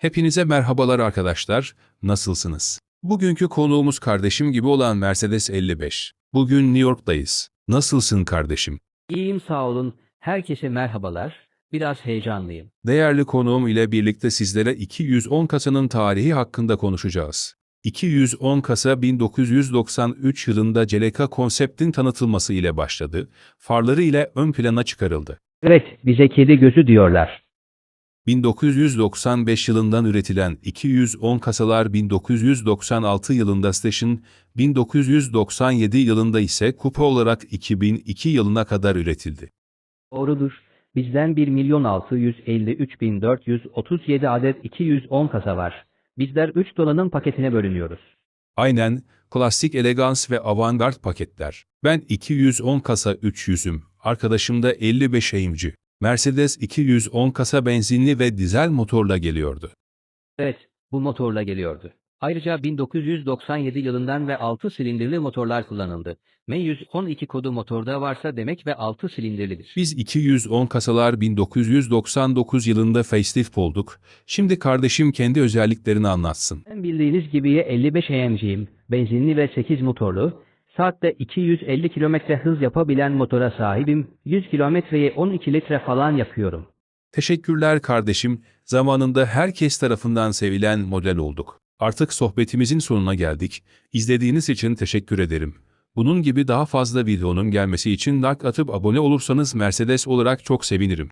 Hepinize merhabalar arkadaşlar, nasılsınız? Bugünkü konuğumuz kardeşim gibi olan Mercedes 55. Bugün New York'tayız. Nasılsın kardeşim? İyiyim sağ olun. Herkese merhabalar. Biraz heyecanlıyım. Değerli konuğum ile birlikte sizlere 210 kasanın tarihi hakkında konuşacağız. 210 kasa 1993 yılında Celeca konseptin tanıtılması ile başladı, farları ile ön plana çıkarıldı. Evet, bize kedi gözü diyorlar. 1995 yılından üretilen 210 kasalar 1996 yılında Station, 1997 yılında ise kupa olarak 2002 yılına kadar üretildi. Doğrudur. Bizden 1 milyon 653 bin 437 adet 210 kasa var. Bizler 3 dolanın paketine bölünüyoruz. Aynen, klasik elegans ve avantgard paketler. Ben 210 kasa 300'üm, arkadaşım da 55 eğimci. Mercedes 210 kasa benzinli ve dizel motorla geliyordu. Evet, bu motorla geliyordu. Ayrıca 1997 yılından ve 6 silindirli motorlar kullanıldı. M112 kodu motorda varsa demek ve 6 silindirlidir. Biz 210 kasalar 1999 yılında facelift olduk. Şimdi kardeşim kendi özelliklerini anlatsın. Ben bildiğiniz gibi 55 AMG'yim, benzinli ve 8 motorlu, saatte 250 km hız yapabilen motora sahibim, 100 kilometreyi 12 litre falan yapıyorum. Teşekkürler kardeşim. Zamanında herkes tarafından sevilen model olduk. Artık sohbetimizin sonuna geldik. İzlediğiniz için teşekkür ederim. Bunun gibi daha fazla videonun gelmesi için like atıp abone olursanız Mercedes olarak çok sevinirim.